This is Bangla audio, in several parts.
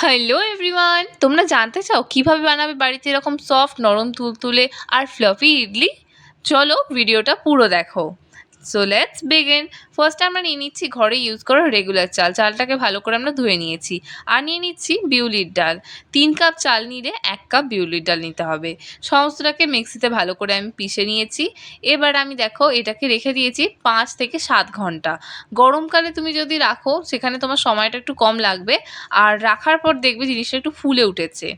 হ্যালো এভরিওয়ান তোমরা জানতে চাও কীভাবে বানাবে বাড়িতে এরকম সফট নরম তুলতুলে আর ফ্লাফি ইডলি? চলো ভিডিওটা পুরো দেখো। সো লেটস বিগিন ফার্স্ট আমরা নিয়ে নিচ্ছি ঘরে ইউজ করা রেগুলার চাল। চালটাকে ভালো করে আমরা ধুয়ে নিয়েছি। আর নিয়ে নিচ্ছি বিউলির ডাল। তিন কাপ চাল নিলে এক কাপ বিউলির ডাল নিতে হবে। সমস্তটাকে মিক্সিতে ভালো করে আমি পিষে নিয়েছি। এবার আমি দেখো, এটাকে রেখে দিয়েছি পাঁচ থেকে সাত ঘণ্টা। গরমকালে তুমি যদি রাখো, সেখানে তোমার সময়টা একটু কম লাগবে। আর রাখার পর দেখবে জিনিসটা একটু ফুলে উঠেছে।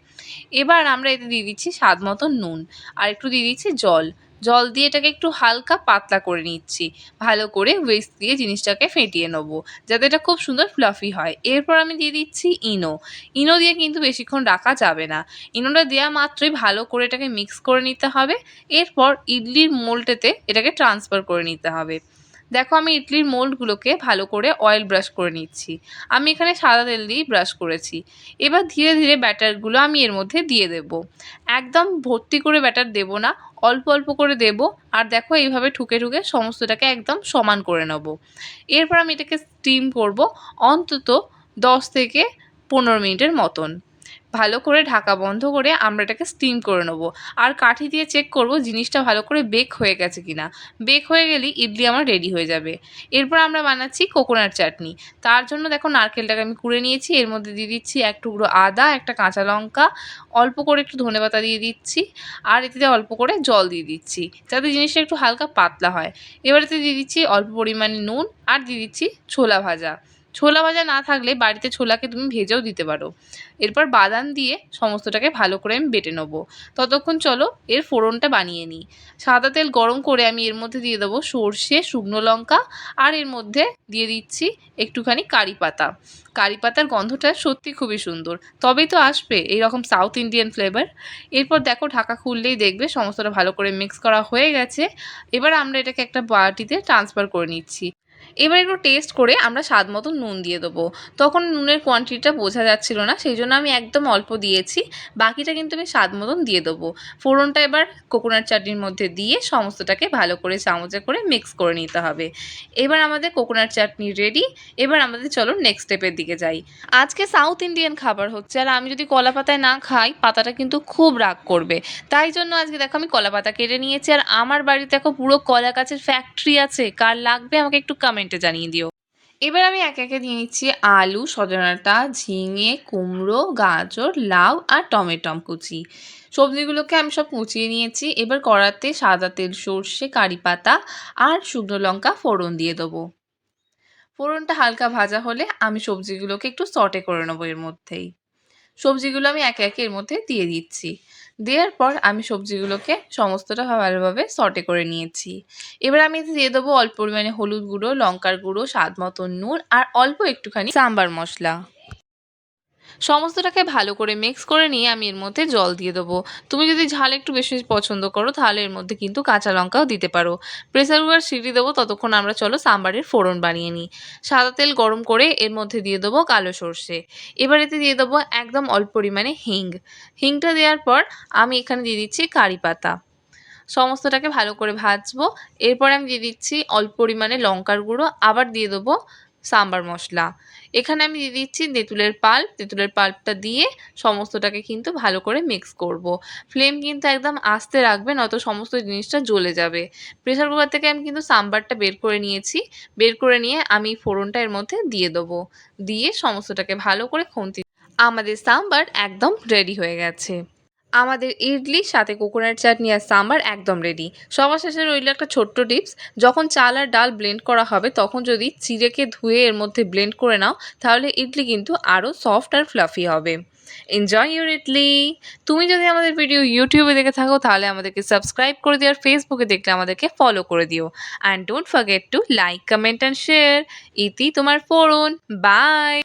এবার আমরা এতে দিয়ে দিচ্ছি স্বাদ মতো নুন। আর একটু দিয়ে দিচ্ছি জল। জল দিয়ে এটাকে একটু হালকা পাতলা করে নিচ্ছি। ভালো করে ওয়েস্ট দিয়ে জিনিসটাকে ফেটিয়ে নেব, যাতে এটা খুব সুন্দর ফ্লাফি হয়। এরপর আমি দিয়ে দিচ্ছি ইনো। ইনো দিয়ে কিন্তু বেশিক্ষণ রাখা যাবে না। ইনোটা দেওয়া মাত্রই ভালো করে এটাকে মিক্স করে নিতে হবে। এরপর ইডলির মোল্টেতে এটাকে ট্রান্সফার করে নিতে হবে। দেখো আমি ইডলির মোল্ডগুলোকে ভালো করে অয়েল ব্রাশ করে নিচ্ছি। আমি এখানে সাদা তেল দিয়েই ব্রাশ করেছি। এবার ধীরে ধীরে ব্যাটারগুলো আমি এর মধ্যে দিয়ে দেব। একদম ভর্তি করে ব্যাটার দেব না, অল্প অল্প করে দেব। আর দেখো এইভাবে ঠুকে ঠুকে সমস্তটাকে একদম সমান করে নেব। এরপর আমি এটাকে স্টিম করব অন্তত দশ থেকে পনেরো মিনিটের মতন। ভালো করে ঢাকা বন্ধ করে আমরা এটাকে স্টিম করে নেব। আর কাঠি দিয়ে চেক করব জিনিসটা ভালো করে বেক হয়ে গেছে কিনা। বেক হয়ে গেলেই ইডলি আমার রেডি হয়ে যাবে। এরপর আমরা বানাচ্ছি কোকোনাট চাটনি তার জন্য দেখো নারকেলটাকে আমি কুড়ে নিয়েছি। এর মধ্যে দিয়ে দিচ্ছি এক টুকরো আদা, একটা কাঁচা লঙ্কা, অল্প করে একটু ধনেপাতা দিয়ে দিচ্ছি। আর এতে অল্প করে জল দিয়ে দিচ্ছি, যাতে জিনিসটা একটু হালকা পাতলা হয়। এবার এতে দিয়ে দিচ্ছি অল্প পরিমাণে নুন আর দিয়ে দিচ্ছি ছোলা ভাজা। ছোলা ভাজা না থাকলে বাড়িতে ছোলাকে তুমি ভেজেও দিতে পারো। এরপর বাদাম দিয়ে সমস্তটাকে ভালো করে আমি বেটে নেব। ততক্ষণ চলো এর ফোড়নটা বানিয়ে নিই। সাদা তেল গরম করে আমি এর মধ্যে দিয়ে দেবো সর্ষে, শুকনো লঙ্কা আর এর মধ্যে দিয়ে দিচ্ছি একটুখানি কারি পাতা। কারি পাতার গন্ধটা সত্যি খুবই সুন্দর। তবেই তো আসবে এইরকম সাউথ ইন্ডিয়ান ফ্লেভার এরপর দেখো ঢাকা খুললেই দেখবে সমস্তটা ভালো করে মিক্স করা হয়ে গেছে। এবার আমরা এটাকে একটা বাটিতে ট্রান্সফার করে নিচ্ছি। এবার একটু টেস্ট করে আমরা স্বাদ মতো নুন দিয়ে দেবো। তখন নুনের কোয়ান্টিটিটা বোঝা যাচ্ছিল না, সেই জন্য আমি একদম অল্প দিয়েছি। বাকিটা কিন্তু আমি স্বাদ মতন দিয়ে দেবো। ফোড়নটা এবার কোকোনাট চাটনির মধ্যে দিয়ে সমস্তটাকে ভালো করে চামচে করে মিক্স করে নিতে হবে। এবার আমাদের কোকোনাট চাটনি রেডি এবার আমাদের চলো নেক্সট স্টেপের দিকে যাই। আজকে সাউথ ইন্ডিয়ান খাবার হচ্ছে, আর আমি যদি কলা পাতায় না খাই, পাতাটা কিন্তু খুব রাগ করবে। তাই জন্য আজকে দেখো আমি কলা পাতা কেটে নিয়েছি, আর আমার বাড়িতে দেখো পুরো কলা গাছের ফ্যাক্টরি আছে। কার লাগবে আমাকে একটু কমেন্টে জানিয়ে দিও। এবার আমি একে একে দিয়ে নিচ্ছি আলু, সজনাটা, ঝিঙে, কুমড়ো, গাজর, লাউ আর টমেটম কুচি। সবজিগুলোকে আমি সব কুচিয়ে নিয়েছি। এবার কড়াতে সাদা তেল, সর্ষে, কারি পাতা আর শুকনো লঙ্কা ফোড়ন দিয়ে দেবো। ফোড়নটা হালকা ভাজা হলে আমি সবজিগুলোকে একটু সটে করে নেব এর মধ্যেই। সবজিগুলো আমি একে একে এর মধ্যে দিয়ে দিচ্ছি। দেওয়ার পর আমি সবজিগুলোকে সমস্তটা ভালোভাবে সটে করে নিয়েছি। এবার আমি এতে দিয়ে দেবো অল্প পরিমাণে হলুদ গুঁড়ো, লঙ্কার গুঁড়ো, স্বাদ মতো নুন আর অল্প একটুখানি সাম্বার মশলা। সমস্তটাকে ভালো করে মিক্স করে নিয়ে আমি এর মধ্যে জল দিয়ে দেবো। তুমি যদি ঝাল একটু বেশি পছন্দ করো, তাহলে এর মধ্যে কিন্তু কাঁচা লঙ্কাও দিতে পারো। প্রেসার কুকার সিটি দেবো, ততক্ষণ আমরা চলো সাম্বারের ফোড়ন বানিয়ে নিই। সাদা তেল গরম করে এর মধ্যে দিয়ে দেবো কালো সর্ষে। এবার এতে দিয়ে দেবো একদম অল্প পরিমাণে হিং। হিংটা দেওয়ার পর আমি এখানে দিয়ে দিচ্ছি কারি পাতা। সমস্তটাকে ভালো করে ভাজবো। এরপর আমি দিয়ে দিচ্ছি অল্প পরিমাণে লঙ্কার গুঁড়ো। আবার দিয়ে দেবো সাম্বার মশলা। এখানে আমি দিয়ে দিচ্ছি তেঁতুলের পাল্প। তেঁতুলের পাল্পটা দিয়ে সমস্তটাকে কিন্তু ভালো করে মিক্স করব। ফ্লেম কিন্তু একদম আস্তে রাখবে, নয়তো সমস্ত জিনিসটা জ্বলে যাবে। প্রেশার কুকার থেকে আমি কিন্তু সাম্বারটা বের করে নিয়েছি। বের করে নিয়ে আমি ফোড়নটা এর মধ্যে দিয়ে দেবো। দিয়ে সমস্তটাকে ভালো করে খুন্তি আমাদের সাম্বার একদম রেডি হয়ে গেছে। আমাদের ইডলি, সাথে কোকোনাট চাটনি আর সাম্বার একদম রেডি সবার শেষে রইল একটা ছোট্ট টিপস যখন চাল আর ডাল ব্লেন্ড করা হবে, তখন যদি চিড়েকে ধুয়ে এর মধ্যে ব্লেন্ড করে নাও, তাহলে ইডলি কিন্তু আরও সফট আর ফ্লাফি হবে। Enjoy your idli! তুমি যদি আমাদের ভিডিও ইউটিউবে দেখে থাকো, তাহলে আমাদেরকে সাবস্ক্রাইব করে দিও আর ফেসবুকে দেখলে আমাদেরকে ফলো করে দিও। And don't forget to like comment and share ইতি তোমার ফোরন। বাই